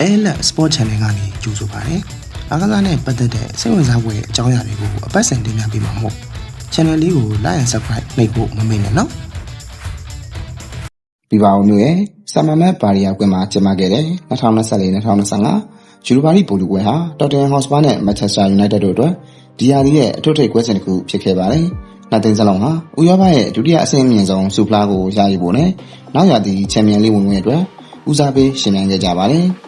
အဲလက် Sport Channel ကနေကြိုဆိုပါရစေ။အားကစားနဲ့ပတ်သက်တဲ့စိတ်ဝင်စားဖွယ်အကြောင်းအရာတွေကိုအပတ်စဉ်တင်ပြပေးမှာမို့ Channel လေးကို Like and Subscribe နှိပ်ဖို့မမေ့နဲ့နော်ပြပါအောင်မျိုးရဲ့ဆာမန်မတ်ပါရီယာကွင်းမှာကျင်းပခဲ့တဲ့2024-2025ယူရိုပါလိပိုလူပွဲဟာတော်တင်ဟော့စပါနဲ့မန်ချက်စတာယူနိုက်တက်တို့အတွက်ဒီယာဒီရဲ့အထွတ်ထိပ်ကွဲစဉ်တစ်ခုဖြစ်ခဲ့ပါတယ်။နှစ်သိန်းစလုံးဟာဥရောပရဲ့ဒုတိယအဆင့်အမြင့်ဆုံးစူဖလားကိုရယူဖို့နဲ့နောက်ရာသီချန်ပီယံလိဝင်ဝင်အတွက်ဦးစားပေးရှင်ပြိုင်ခဲ့ကြပါတယ်။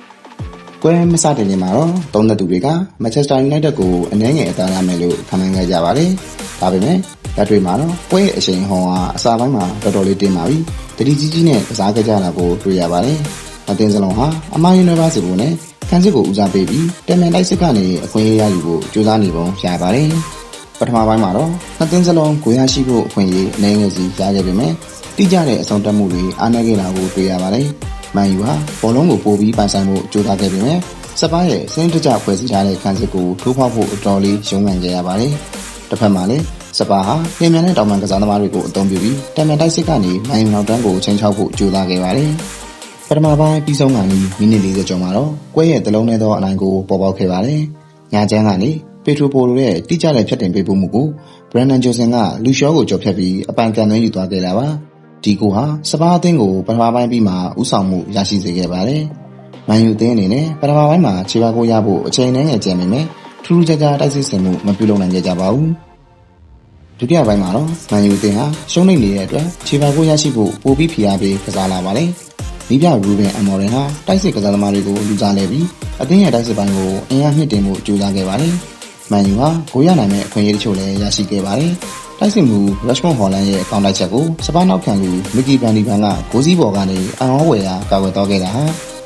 ကွဲမစတင်ခင်မှာတော့သုံးသက်သူတွေကမန်ချက်စတာယူနိုက်တက်ကိုအနည်းငယ်အသာရမယ်လို့ခန့်မှန်းခဲ့ကြပါတယ်။ဒါပေမဲ့လက်တွေ့မှာတော့ပွဲရဲ့အချိန်ဟောဟာအစာပိုင်းမှာတော်တော်လေးတင်းပါပြီ။တတိကြီးကြီးနဲ့ကစားကြကြတာကိုတွေ့ရပါတယ်။အသင်းစလုံးဟာအမားယူနီဗာစီကိုနဲ့ခန်းစစ်ကိုဦးစားပေးပြီးတမန်တိုက်စစ်ကနေအခွင့်အရေးရယူဖို့ကြိုးစားနေပုံရပါတယ်။ပထမပိုင်းမှာတော့အသင်းစလုံးကိုရရှိဖို့အခွင့်အရေးအနည်းငယ်စီရခဲ့ပေမဲ့တိကျတဲ့အဆုံးတက်မှုတွေအားနည်းခဲ့တာကိုတွေ့ရပါတယ်။ မန်ယူဟာဘောလုံးကိုပိုပြီးပိုင်ဆိုင်ဖို့ကြိုးစားခဲ့ပေမဲ့စပါးရဲ့စင်းတကြဖွဲ့စည်းထားတဲ့ခန်းစစ်ကိုထိုးဖောက်ဖို့အတော်လေးရုန်းကန်ခဲ့ရပါတယ်။တစ်ဖက်မှာလည်းစပါဟာပြင်မြန်တဲ့တောင်ပန်ကစားသမားတွေကိုအသုံးပြုပြီးတမန်တိုက်စစ်ကနေမိုင်းနောက်တန်းကိုချိန်ချောက်ဖို့ကြိုးစားခဲ့ပါတယ်။ပထမပိုင်းပြီးဆုံးကနေမိနစ်40ကျော်မှာတော့ကွဲရဲ့တလုံးနဲ့သောအနိုင်ကိုပေါ်ပေါက်ခဲ့ပါတယ်။ညာချမ်းကနေပီထရိုပိုလိုရဲ့တိကျတဲ့ဖြတ်တင်ပေးဖို့မှုကိုဘရန်နန်ဂျိုဆန်ကလူရှောကိုကြော်ဖြတ်ပြီးအပိုင်ကန်သွင်းယူသွားခဲ့တာပါ။ ဒီကိုဟာစပါအသင်းကိုပထမပိုင်းပြီးမှဥဆောင်မှုရရှိစေခဲ့ပါတယ်။မန်ယူအသင်းအနေနဲ့ပထမပိုင်းမှာခြေပါကိုရဖို့အချိန်နဲ့ငယ်ကျန်ပေမဲ့ထူးထူးခြားခြားတိုက်စစ်ဆင်မှုမပြုလုပ်နိုင်ခဲ့ကြပါဘူး။ဒုတိယပိုင်းမှာတော့မန်ယူအသင်းဟာရှုံးနိမ့်နေတဲ့အတွက်ခြေပါကိုရရှိဖို့ပိုပြီးဖိအားပေးကစားလာပါတယ်။နီးပြရူဘင်အမော်ရင်ဟာတိုက်စစ်ကစားသမားတွေကိုလူစားလဲပြီးအသင်းရဲ့တိုက်စစ်ပိုင်းကိုအင်အားမြင့်တင်မှုကြိုးစားခဲ့ပါတယ်။မန်ယူဟာကိုရနိုင်မဲ့အခွင့်အရေးတချို့လည်းရရှိခဲ့ပါတယ်။ တိုက်စစ်မှုရက်ရှ်မွန်ဟော်လန်ရဲ့အကောင့်တိုက်ချက်ကိုစပါးနောက်ခံလူမီကီဘန်ဒီဘန်ကဂိုးစည်းပေါ်ကနေအံ့ဩဝယ်ရာကာကွယ်တော့ခဲ့တာဟာ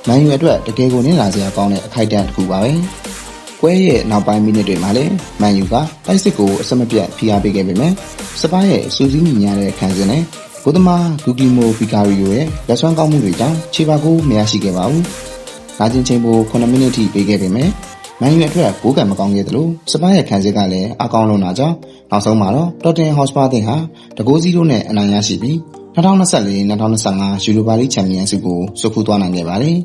မန်ယူအတွက်တကယ်ကိုနင်းလာစရာကောင်းတဲ့အခိုက်အတန့်တစ်ခုပါပဲ။ကွဲရဲ့နောက်ပိုင်းမိနစ်တွေမှာလည်းမန်ယူကတိုက်စစ်ကိုအစမပြတ်ဖိအားပေးခဲ့ပေမဲ့စပါးရဲ့စူးစီးညီညာတဲ့ခံစဉ်နဲ့ဂိုသမာဂူကီမိုပီကာရီယိုရဲ့လက်ဆွမ်းကောင်းမှုတွေကြောင့်ခြေပါကိုမရရှိခဲ့ပါဘူး။လာချင်းချင်းပို9မိနစ်ထိပေးခဲ့ပေမဲ့ မန်ယူအတွက်ဂိုးကံမကောင်းခဲ့သလိုစပါးရဲ့ခံစစ်ကလည်းအကောင်းလုံးတာကြောင့်နောက်ဆုံးမှာတော့တော်တင်ဟော့စပါတင်ဟာတကိုးစီးလို့နဲ့အနိုင်ရရှိပြီး2024-2025ယူရိုပါလိချန်ပီယံဆုကိုဆွတ်ခူးသွားနိုင်ခဲ့ပါတယ်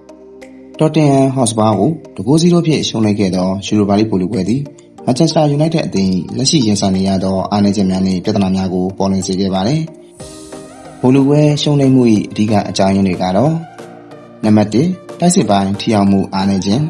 ။တော်တင်ဟော့စပါကိုတကိုးစီးလို့ဖြစ်ရှုံးလိုက်ခဲ့သောယူရိုပါလိပိုလူပွဲသည်မန်ချက်စတာယူနိုက်တက်အသင်းလက်ရှိရင်ဆိုင်နေရသောအားနည်းချက်များနှင့်ပြဿနာများကိုပေါ်လွင်စေခဲ့ပါတယ်။ဘူလူပွဲရှုံးနိမ့်မှု၏အဓိကအကြောင်းရင်းတွေကတော့နံပါတ်1တိုက်စစ်ပိုင်းထိအောင်မှုအားနည်းခြင်း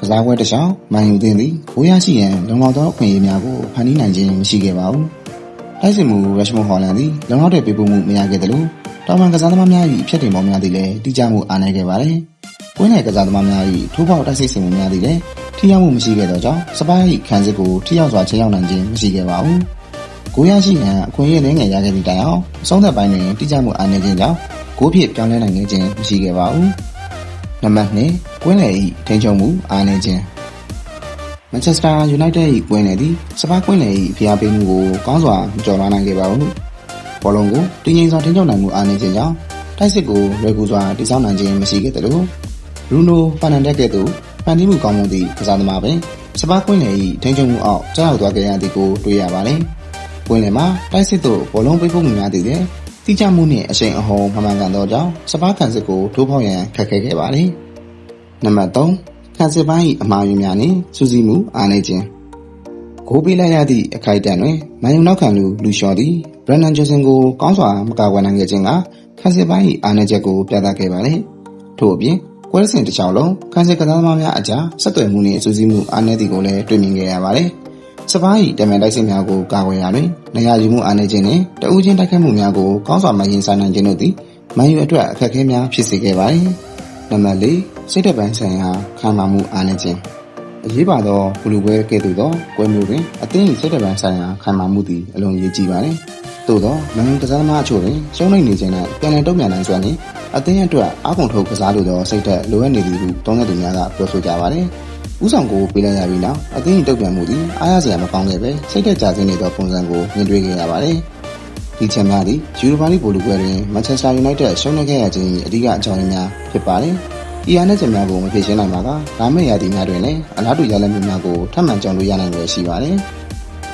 ကစားပွဲတစ်လျှောက်မန်ယူသင်းသည်ဘိုးရရှိရန်လုံလောက်သောအခွင့်အရေးများကိုဖန်တီးနိုင်ခြင်းမရှိခဲ့ပါဘူး။တိုက်စစ်မှုရက်ရှ်မွန်ဟော်လန်သည်လုံလောက်တဲ့ပေးပို့မှုမရခဲ့သလိုတောင်ပန်ကစားသမားများ၏အဖြစ်တင်ပေါ်များသည်လည်းတိကျမှုအားနည်းခဲ့ပါတယ်။ကွင်းနယ်ကစားသမားများ၏ထိုးပေါက်တိုက်စစ်ဆင်မှုများသည်လည်းထိရောက်မှုမရှိခဲ့သောကြောင့်စပါး၏ခံစစ်ကိုထိရောက်စွာချိန်ရောက်နိုင်ခြင်းမရှိခဲ့ပါဘူး။ကိုရရှိရန်အခွင့်အရေးနဲ့ငယ်ရခဲ့သည့်တိုင်အောင်အဆုံးသက်ပိုင်းတွင်တိကျမှုအားနည်းခြင်းကြောင့်ကိုဖြစ်ပြောင်းလဲနိုင်ခြင်းမရှိခဲ့ပါဘူး။ နံပါတ်2ကွင်းလယ်၏ထိန်းချုပ်မှုအားနည်းခြင်းမန်ချက်စတာယူနိုက်တက်၏ကွင်းလယ်သည်စပါးကွင်းလယ်၏ဖိအားပေးမှုကိုကောင်းစွာမကျော်လွှားနိုင်ခဲ့ပါဘူး။ဘောလုံးကိုတည်ငြိမ်စွာထိန်းချုပ်နိုင်မှုအားနည်းခြင်းကြောင့်တိုက်စစ်ကိုလွယ်ကူစွာတည်ဆောက်နိုင်ခြင်းမရှိခဲ့သလိုဘရူနိုဖာနန်ဒက်ကဲ့သို့ဖန်တီးမှုကောင်းမှုသည့်ကစားသမားပင်စပါးကွင်းလယ်၏ထိန်းချုပ်မှုအောက်ကြောက်သွားခဲ့ရသည်ကိုတွေ့ရပါတယ်။ကွင်းလယ်မှာတိုက်စစ်သို့ဘောလုံးပေးဖို့မှုများသည်လည်း တိကျမှုနှင့်အရှိန်အဟုန်မှန်မှန်ကန်သောကြောင့်စပါးကန်စစ်ကိုထိုးဖောက်ရန်ခက်ခဲခဲ့ပါတယ်။နံပါတ်3ခံစစ်ပိုင်း၏အမှားယွင်းများနှင့်စူးစီးမှုအားနည်းခြင်းဂိုးပေးလိုက်ရသည့်အခိုက်အတန့်တွင်မန်ယူနောက်ခံလူလူရှော်သည်ဘရန်နန်ဂျိုဆန်ကိုကောင်းစွာမကာကွယ်နိုင်ခဲ့ခြင်းကခံစစ်ပိုင်း၏အားနည်းချက်ကိုပြသခဲ့ပါတယ်။ထို့အပြင်ကွဲစဉ်တစ်ချောင်းလုံးခံစစ်ကစားသမားများအကြားဆက်သွယ်မှုနှင့်အစူးစီးမှုအားနည်းသည်ကိုလည်းတွေ့မြင်ခဲ့ရပါတယ်။ စပါး၏တမန်တိုက်စစ်များကိုကာကွယ်ရာတွင်နေရာယူမှုအားနည်းခြင်းနှင့်တဦးချင်းတိုက်ခိုက်မှုများကိုကောင်းစွာမရင်ဆိုင်နိုင်ခြင်းတို့သည်မန်ယူအတွက်အခက်အခဲများဖြစ်စေခဲ့ပါတယ်။နံပါတ်၄စိတ်သက်ပိုင်းဆိုင်ရာခံမာမှုအားနည်းခြင်းအရေးပါသောဘလူပွဲကဲ့သို့သောကွဲမျိုးတွင်အသင်း၏စိတ်သက်ပိုင်းဆိုင်ရာခံမာမှုသည်အလွန်ရေးကြီးပါတယ်။သို့သောမန်ယူကစားသမားအချို့တွင်ရှုံးနိမ့်နေခြင်းနဲ့ပြန်လည်တုံ့ပြန်နိုင်စွမ်းနှင့်အသင်းအတွက်အားကုန်ထုတ်ကစားလိုသောစိတ်သက်လိုအပ်နေသည်ဟုတောင်းတဲ့သူများကပြောဆိုကြပါတယ်။ ဥဆောင်ကိုပေးလိုက်ရပြီးနောက်အသင်း၏တုံ့ပြန်မှုသည်အားရစရာမကောင်းခဲ့ပဲစိတ်သက်ကြခြင်းနေသောပုံစံကိုမြင်တွေ့ခဲ့ရပါတယ်။ဒီချက်များသည်ယူရိုပါလိပိုလူပွဲတွင်မန်ချက်စတာယူနိုက်တက်ရှုံးနိမ့်ခဲ့ရခြင်း၏အဓိကအကြောင်းရင်းများဖြစ်ပါတယ်။ဒီအားနည်းချက်များကိုမဖြေရှင်းနိုင်ပါကလာမယ့်ရာသီများတွင်လည်းအလားတူရလဒ်များကိုထပ်မံကြုံတွေ့ရနိုင်ွယ်ရှိပါတယ်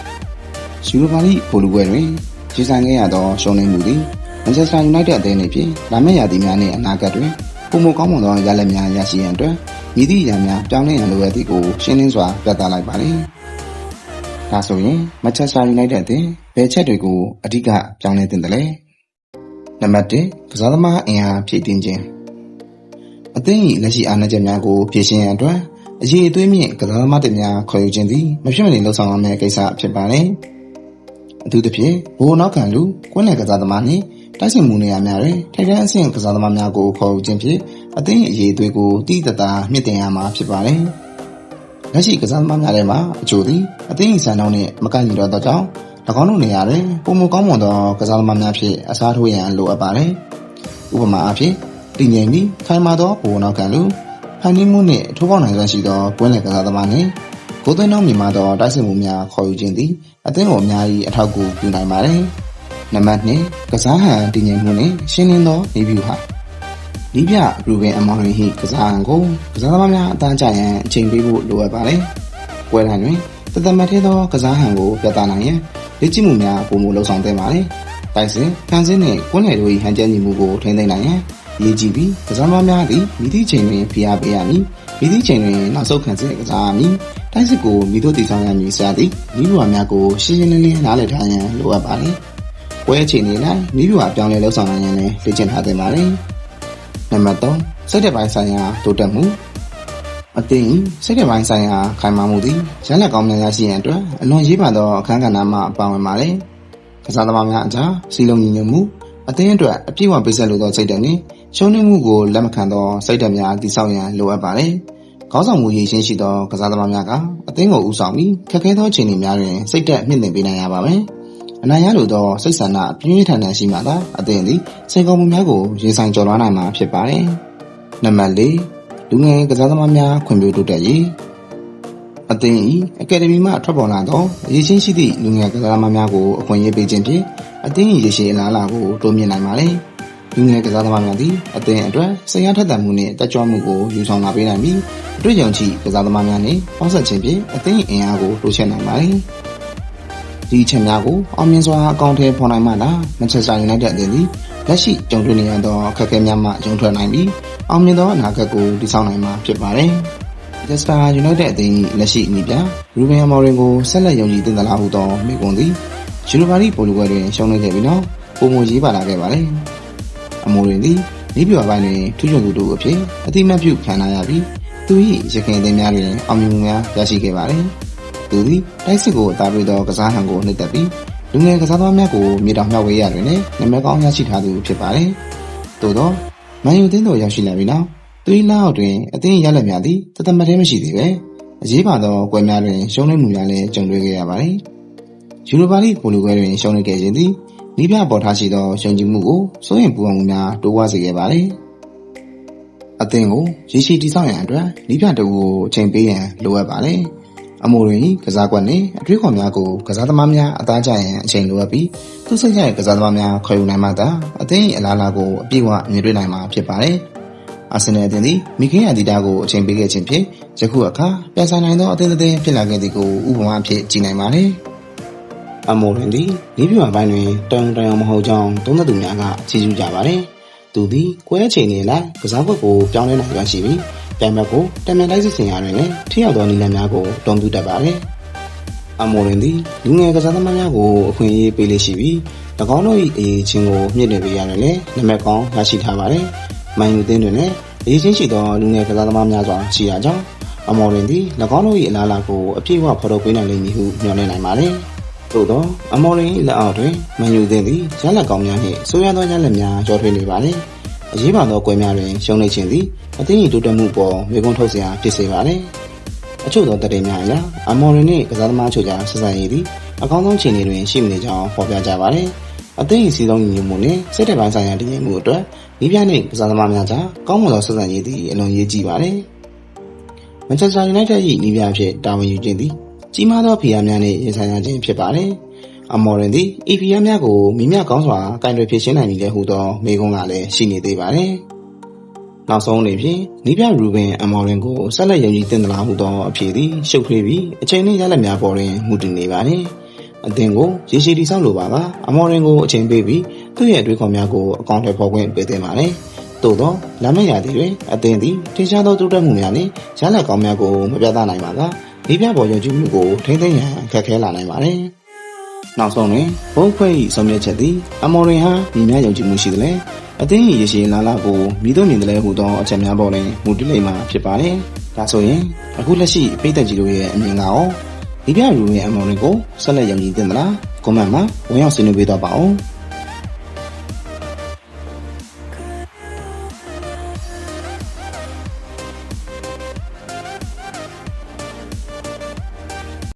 ။ယူရိုပါလိပိုလူပွဲတွင်ရည်ဆိုင်ခဲ့ရသောရှုံးနိမ့်မှုသည်မန်ချက်စတာယူနိုက်တက်အသင်းနှင့်ဖြင့်လာမယ့်ရာသီများနှင့်အနာဂတ်တွင်ပုံမကောင်းမွန်သောရလက်များရရှိရန်အတွက် ရည်သည့်ရန်များပြောင်းလဲရန်လိုအပ်သည့်ကိုရှင်းလင်းစွာပြသလိုက်ပါတယ်။ဒါဆိုရင်မချက်စာယူနိုက်တဲ့အသင်းဘယ်ချက်တွေကိုအဓိကပြောင်းလဲတင်တယ်လဲ။နံပါတ်1ကစားသမားအင်အားဖြည့်တင်းခြင်းအသင်း၏လက်ရှိအားနည်းချက်များကိုဖြည့်ရှင်းရန်အတွက်အရေးအသွေးမြင့်ကစားသမားတွေများခေါ်ယူခြင်းသည်မဖြစ်မနေလှုပ်ဆောင်ရမယ့်ကိစ္စဖြစ်ပါတယ်။အထူးသဖြင့်ဘိုးနောက်ခံလူကွင်းလယ်ကစားသမားနှင့် တိုက်စစ်မှုနေရာများတွင်ထိုက်တန်းအဆင့်ကစားသမားများကိုခေါ်ယူခြင်းဖြင့်အသင်း၏အရေးအသွေးကိုတည်တသာမြင့်တင်ရမှာဖြစ်ပါတယ်။လက်ရှိကစားသမားများထဲမှာအချို့သည်အသင်း၏စံနှုန်းနှင့်မကိုက်ညီတော့သောကြောင့်၎င်းတို့နေရာတွင်ပုံမကောင်းမွန်သောကစားသမားများဖြင့်အစားထိုးရန်လိုအပ်ပါတယ်။ဥပမာအားဖြင့်တည်ငြိမ်ပြီးခိုင်မာသောဘိုးနောက်ခံလူဖန်တီးမှုနှင့်ထိုးပေါက်နိုင်စွမ်းရှိသောကွင်းလယ်ကစားသမားနှင့်ကိုယ်သွင်းနှောင်းမြင်မာသောတိုက်စစ်မှုများခေါ်ယူခြင်းသည်အသင်းကိုအများကြီးအထောက်အကူပြုနိုင်ပါတယ်။ နံပါတ်2ကစားဟန်တည်ငြိမ်မှုနှင့်ရှင်းလင်းသောနေဗျူဟာဒီပြရူဘင်အမောင်ရင်ဟိကစားဟန်ကိုကစားသမားများအသားကျရန်အချိန်ပေးဖို့လိုအပ်ပါတယ်။ပွဲတိုင်းတွင်တသမတ်သေးသောကစားဟန်ကိုပြသနိုင်ရန်လက်ကျင့်မှုများပုံမလှုပ်ဆောင်သင့်ပါတယ်။တိုက်စင်ဖန်စင်းနှင့်ကွန်းလယ်တို့၏ဟန်ချက်ညီမှုကိုထိန်းသိမ်းနိုင်ရန်ရေးကြည့်ပြီးကစားသမားများသည်မိသည့်ချိန်တွင်ဖိအားပေးရမည်မိသည့်ချိန်တွင်နောက်ဆုတ်ခံစစ်ကစားရမည်တိုက်စစ်ကိုမိတို့တည်ဆောင်ရမည်စသည်မိဘများကိုရှင်းရှင်းလင်းလင်းနားလည်ထားရန်လိုအပ်ပါတယ် ပွဲအချိန်လေး၌မိဘပြောင်းလဲလှုပ်ဆောင်နိုင်ရန်လည်းလေ့ကျင့်ထားသင့်ပါတယ်နံပါတ်3စိတ်ဓာတ်ပိုင်းဆိုင်ရာတိုးတက်မှုအသင်းစိတ်ဓာတ်ပိုင်းဆိုင်ရာခိုင်မာမှုသည်ရန်လက်ကောင်းများရရှိရန်အတွက်အလွန်ရေးပါသောအခန်းကဏ္ဍမှပါဝင်ပါတယ်ကစားသမားများအကြားစီလုံးညီညွတ်မှုအသင်းအတွက်အပြည့်အဝပေးဆက်လိုသောစိတ်ဓာတ်နှင့်ရှုံးနိမှုကိုလက်မခံသောစိတ်ဓာတ်များတည်ဆောက်ရန်လိုအပ်ပါတယ်။ခေါင်းဆောင်မှုရည်ရှင်းရှိသောကစားသမားများကအသင်းကိုဦးဆောင်ပြီးခက်ခဲသောအခြေအနေများတွင်စိတ်ဓာတ်မြင့်တင်ပေးနိုင်ရပါမယ်။ အနိုင်ရလိုသောစိတ်ဆန္ဒပြင်းပြထန်ထန်ရှိမှသာအသင်းသည်စိတ်ကောင်းမှုများကိုရင်ဆိုင်ကျော်လွှားနိုင်မှာဖြစ်ပါတယ်။နံပါတ်၄လူငယ်ကစားသမားများခွင့်ပြုတိုးတက်ရေးအသင်း၏အကယ်ဒမီမှထွက်ပေါ်လာသောအရေးချင်းရှိသည့်လူငယ်ကစားသမားများကိုအခွင့်အရေးပေးခြင်းဖြင့်အသင်း၏ရရှိအလားအလာကိုတိုးမြင့်နိုင်ပါလေ။လူငယ်ကစားသမားများသည်အသင်းအတွက်စိတ်ရထက်သန်မှုနှင့်တက်ကြွမှုကိုယူဆောင်လာပေးနိုင်ပြီးအတွေ့အကြုံရှိကစားသမားများနှင့်ပေါင်းစပ်ခြင်းဖြင့်အသင်း၏အင်အားကိုတိုးချဲ့နိုင်ပါလေ။ ဒီအချက်များကိုအောင်မြင်စွာအကောင့်ထဲပေါ်နိုင်မှသာမန်ချက်စတာယူနိုက်တက်အသင်းသည်လက်ရှိကြုံတွေ့နေရသောအခက်အခဲများမှကျုံထွက်နိုင်ပြီးအောင်မြင်သောအနာဂတ်ကိုတည်ဆောက်နိုင်မှာဖြစ်ပါတယ်။ Leicester United အသင်း၏လက်ရှိအမိပြရူဘင်အမော်ရင်ကိုဆက်လက်ယုံကြည်တင်သလားဟုသောမိကွန်သည်ယူနိုပါရီပိုလိုကွဲတွင်ရှုံးနိမ့်ခဲ့ပြီးနောက်ပုံမရေးပါလာခဲ့ပါတယ်။အမိုးရင်သည်နေပြပိုင်းတွင်ထူးချွန်သူတို့အဖြစ်အတိမတ်ပြုခံရရပြီးသူ၏ရခင်အသင်းများတွင်အောင်မြင်မှုများရရှိခဲ့ပါတယ်။ သူသည်တိုက်စစ်ကိုအသာပြေသောကစားဟန်ကိုနှိပ်သက်ပြီးလူငယ်ကစားသမားများကိုမြေတောင်မြောက်ဝေးရတွင်လည်းနမည်ကောင်းရရှိထားသူဖြစ်ပါတယ်။သို့သောမန်ယူအသင်းတို့ရောက်ရှိလာပြီးနောက်သူ၏လက်အောက်တွင်အသင်းရလက်များသည်တသမတ်တည်းမရှိသေးပဲအရေးပါသောကွဲများတွင်ရှုံးနိမ့်မှုများလည်းကြုံတွေ့ခဲ့ရပါတယ်။ယူရိုပါလိပိုလိုကွဲတွင်ရှုံးနိမ့်ခဲ့ခြင်းသည်နီးပြပေါ်ထားရှိသောယုံကြည်မှုကိုစိုးရင်ပူပန်မှုများတိုးဝါစေခဲ့ပါတယ်။အသင်းကိုရေရှည်တည်ဆောက်ရန်အတွက်နီးပြတူကိုအချိန်ပေးရန်လိုအပ်ပါတယ်။ အမိုတွင်ကစားကွက်နှင့်အတွေ့အခေါ်များကိုကစားသမားများအသားကျရန်အချိန်လိုအပ်ပြီးသူစိတ်ကြိုက်ကစားသမားများခေါ်ယူနိုင်မှသာအသင်း၏အလားအလာကိုအပြည့်အဝမြင်တွေ့နိုင်မှာဖြစ်ပါတယ်။အာဆင်နယ်အသင်းသည်မိခင်ယာဒီတာကိုအချိန်ပေးခဲ့ခြင်းဖြင့်ယခုအခါပြန်ဆိုင်နိုင်သောအသင်းအသင်းဖြစ်လာခဲ့သည်ကိုဥပမာအဖြစ်ကြည်နိုင်ပါတယ်။အမိုရင်သည်နေပြမပိုင်းတွင်တောင်တောင်မဟုတ်ကြောင်းသုံးသက်သူများကချီးကျူးကြပါတယ်။သူသည်ကွဲချိန်နေလိုက်ကစားကွက်ကိုပြောင်းလဲနိုင်ရရှိပြီး ပြန်ဘက်ကိုတမန်တိုက်စစ်စင်ရာတွင်လည်းထိရောက်သောနည်းလမ်းများကိုတုံ့ပြုတတ်ပါတယ်။အမိုရင်သည်လူငယ်ကစားသမားများကိုအခွင့်အရေးပေးလေရှိပြီး၎င်းတို့၏အရေးချင်းကိုမြင့်တင်ပေးရတယ်လည်းနမက်ကောင်းရရှိထားပါတယ်။မန်ယူသင်းတွင်လည်းအရေးချင်းရှိသောလူငယ်ကစားသမားများစွာရှိရာကြောင့်အမော်ရင်သည်၎င်းတို့၏အလားအလာကိုအပြည့်အဝဖော်ထုတ်ပေးနိုင်လိမ့်မည်ဟုမျှော်လင့်နိုင်ပါတယ်။သို့သောအမော်ရင်၏လက်အောက်တွင်မန်ယူသင်းသည်ရလက်ကောင်းများနှင့်ဆိုးရွားသောရလက်များကြောထွေးနေပါလေ။ အရေးပါသောကွဲများတွင်ရှုံးနေခြင်းသည်အသင်း၏တိုးတက်မှုပေါ်မေခွန်းထုတ်စရာဖြစ်စေပါလေ။အချို့သောတရေများအရအမော်ရင်နှင့်ကစားသမားချို့ကြားဆက်ဆံရေးသည်အကောင်းဆုံးခြေအနေတွင်ရှိမနေကြောင်းဖော်ပြကြပါလေ။အသင်း၏စီးလုံးညီညွတ်မှုနှင့်စစ်တပ်ပိုင်းဆိုင်ရာတည်ငြိမ်မှုအတွက်ဒီပြနှင့်ကစားသမားများကြားကောင်းမွန်သောဆက်ဆံရေးသည်အလွန်ရေးကြီးပါတယ်။မန်ချက်စတာယူနိုက်တက်၏ဤပြအဖြစ်တာဝန်ယူခြင်းသည်ကြီးမားသောဖိအားများနှင့်ရင်ဆိုင်ရခြင်းဖြစ်ပါတယ်။ အမော်ရင်သည်ဤဖိအားများကိုမိမြကောင်းစွာကင်တွယ်ဖြေရှင်းနိုင်နေတယ်ဟုသောမေးခွန်းကလည်းရှိနေသေးပါတယ်။နောက်ဆုံးအနေဖြင့်နီးပြရူဘင်အမော်ရင်ကိုဆက်လက်ယုံကြည်တင်သလားဟုသောအဖြေသည်ရှုပ်ထွေးပြီးအချိန်နှင့်ရလက်များပေါ်တွင်မူတည်နေပါတယ်။အသင်ကိုရေရှည်တည်ဆောက်လိုပါကအမော်ရင်ကိုအချိန်ပေးပြီးသူ့ရဲ့အတွေးခေါ်များကိုအကောင့်ထဲပေါ်ခွင့်ပေးသင့်ပါတယ်။သို့သို့သောလာမယ့်ရာသီတွင်အသင်သည်ထင်ရှားသောတိုးတက်မှုများနှင့်ရလဒ်ကောင်းများကိုမပြသနိုင်ပါကဒီပြပေါ်ယုံကြည်မှုကိုထိမ့်သိမ်းရန်အခက်ခဲလာနိုင်ပါတယ်။ နောက်ဆုံးတွင်ဘုံခွဲ၏ဆုံးဖြတ်ချက်သည်အမော်ရင်ဟာညီများယုံကြည်မှုရှိသလဲအသင်း၏ရရှိလာလာကိုမိတို့မြင်တယ်လဲဟူသောအချက်များပေါ်တွင်မူတည်လိမ့်မှာဖြစ်ပါတယ်။ဒါဆိုရင်အခုလက်ရှိပိတ်သက်ကြီးတို့ရဲ့အမြင်ကရောဒီပြရူရဲ့အမော်ရင်ကိုဆက်လက်ယုံကြည်သင့်သလားကွန်မန့်မှာဝင်ရောက်ဆွေးနွေးပေးတော့ပါဦး။